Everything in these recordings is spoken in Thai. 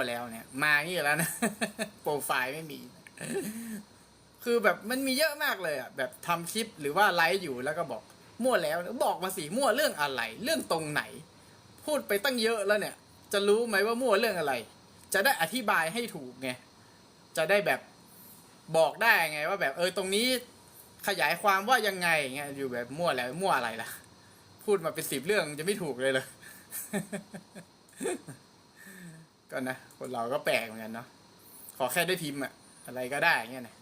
มาแล้วเนี่ย มานี่แล้วนะ โปรไฟล์ไม่มี คือแบบมันมีเยอะมากเลยอะแบบทำคลิปหรือว่าไลฟ์อยู่แล้วก็บอก มั่วแล้วบอกมาสิมั่วเรื่องอะไร เรื่องตรงไหน พูดไปตั้งเยอะแล้วเนี่ย จะรู้ไหมว่ามั่วเรื่องอะไร จะได้อธิบายให้ถูกไงจะได้แบบบอกได้ไง ว่าแบบเออตรงนี้ขยายความว่ายังไงเงี้ยอยู่แบบมั่วแล้วมั่วอะไรล่ะ พูดมาเป็นสิบเรื่องจะไม่ถูกเลยเลย ก็นะ คนเราก็แปลกเหมือนกันเนาะขอแค่ได้พิมพ์อะอะไรก็ได้เงี้ยนะ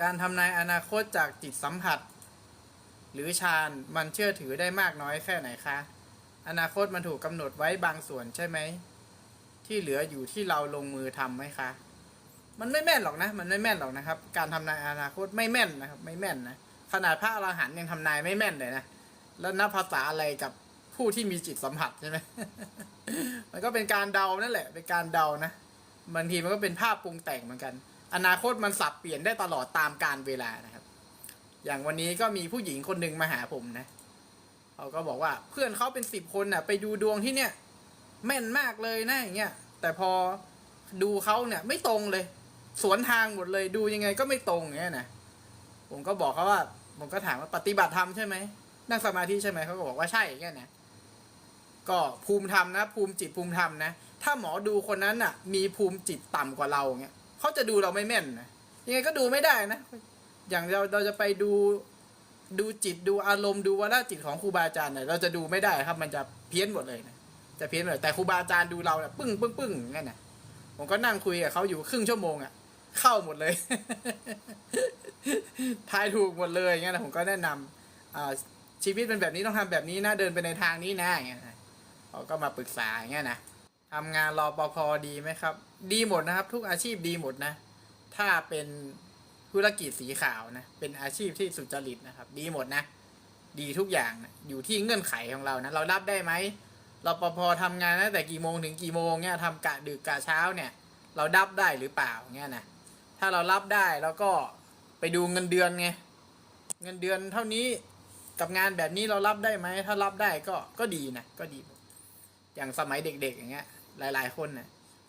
การทำนายอนาคตจากจิตสัมผัส หรือฌานมันเชื่อถือได้มากน้อยแค่ไหนคะ อนาคตมันถูกกำหนดไว้บางส่วนใช่ไหม ที่เหลืออยู่ที่เราลงมือทำไหมคะ มันไม่แม่นหรอกนะ มันไม่แม่นหรอกนะครับ การทำนายอนาคตไม่แม่นนะครับ ไม่แม่นนะขนาดพระอรหันต์ยังทำนายไม่แม่นเลยนะ แล้วนับภาษาอะไรกับ ผู้ที่มีจิตสัมผัสใช่ไหม มันก็เป็นการเดานั่นแหละ เป็นการเดานะ บางทีมันก็เป็นภาพปรุงแต่งเหมือนกัน อนาคตมันสับเปลี่ยนได้ตลอดตามการเวลานะครับ อย่างวันนี้ก็มีผู้หญิงคนหนึ่งมาหาผมนะ เขาก็บอกว่าเพื่อนเขาเป็นสิบคนน่ะ ไปดูดวงที่เนี่ย แม่นมากเลยนะอย่างเงี้ย แต่พอดูเขาเนี่ยไม่ตรงเลย สวนทางหมดเลยดูยังไงก็ไม่ตรงอย่างเงี้ยนะ ผมก็บอกเขาว่า ผมก็ถามว่าปฏิบัติธรรมใช่ไหมนั่งสมาธิใช่ไหมเขาก็บอกว่าใช่อย่างเงี้ยนะ ก็ภูมิธรรมนะ ภูมิจิตภูมิธรรมนะ ถ้าหมอดูคนนั้นน่ะ มีภูมิจิตต่ำกว่าเราเงี้ยเขาจะดูเราไม่แม่นนะยังไงก็ดูไม่ได้นะ อย่างเราเราจะไปดูดูจิตดูอารมณ์ดูวาระจิตของครูบาอาจารย์เนี่ยเราจะดูไม่ได้ครับ มันจะเพี้ยนหมดเลยนะจะเพี้ยนหมดแต่ครูบาอาจารย์ดูเราเนี่ยปึ้งปึ้งปึ้งงั้นนะผมก็นั่งคุยกับเขาอยู่ครึ่งชั่วโมงอะเข้าหมดเลยทายถูกหมดเลยงเงี้ยนะผมก็แนะนำอ่าชีวิตเป็นแบบนี้ต้องทำแบบนี้นะเดินไปในทางนี้นะอย่างเงี้ย เขาก็มาปรึกษาอย่างเงี้ยนะทำงานรอปภดีไหมครับ ดีหมดนะครับ ทุกอาชีพดีหมดนะ ถ้าเป็นธุรกิจสีขาวนะ เป็นอาชีพที่สุจริตนะครับ ดีหมดนะ ดีทุกอย่างนะอยู่ที่เงื่อนไขของเรานะ เรารับได้ไหมราปภทำงานตั้งแต่กี่โมงถึงกี่โมงเนี่ยทำกะดึกกะเช้าเนี่ย เรารับได้หรือเปล่าเนี่ยนะถ้าเรารับได้แล้วก็ไปดูเงินเดือนไงเงินเดือนเท่านี้กับงานแบบนี้เรารับได้ไหมถ้ารับได้ก็ก็ดีนะก็ดี อย่างสมัยเด็กๆอย่างเงี้ย หลาย ๆ คนเนี่ย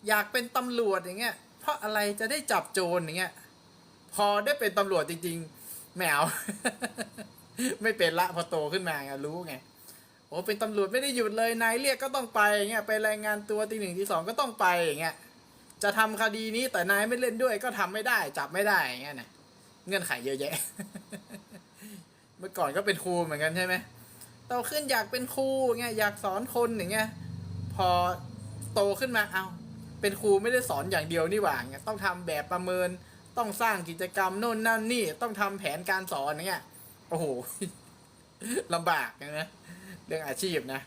อยากเป็นตำรวจอย่างเงี้ย เพราะอะไรจะได้จับโจรอย่างเงี้ย พอได้เป็นตำรวจจริงๆไม่าไม่เป็นละพอโตขึ้นมาไงรู้ไงโอ้เป็นตำรวจไม่ได้หยุดเลยนายเรียกก็ต้องไปอย่างเงี้ยไปรายงานตัวตีหนึ่งตีสองก็ต้องไปอย่างเงี้ยจะทำคดีนี้แต่นายไม่เล่นด้วยก็ทำไม่ได้ จับไม่ได้อย่างเงี้ยนะเงื่อนไขเยอะแยะ เมื่อก่อนก็เป็นครูเหมือนกันใช่ไหมโตขึ้นอยากเป็นครูอย่างเงี้ยอยากสอนคนอย่างเงี้ย พอโตขึ้นมาเอาเป็นครูไม่ได้สอนอย่างเดียวนี่หว่างต้องทำแบบประเมินต้องสร้างกิจกรรมโน่นนั่นนี่ต้องทำแผนการสอนเงี้ยโอ้โหลำบากนะเรื่องอาชีพนะ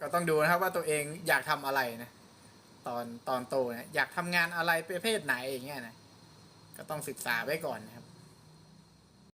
ก็ต้องดูนะครับว่าตัวเองอยากทำอะไรนะตอนตอนโตนะอยากทำงานอะไรประเภทไหนอย่างเงี้ยนะก็ต้องศึกษาไว้ก่อนนะครับ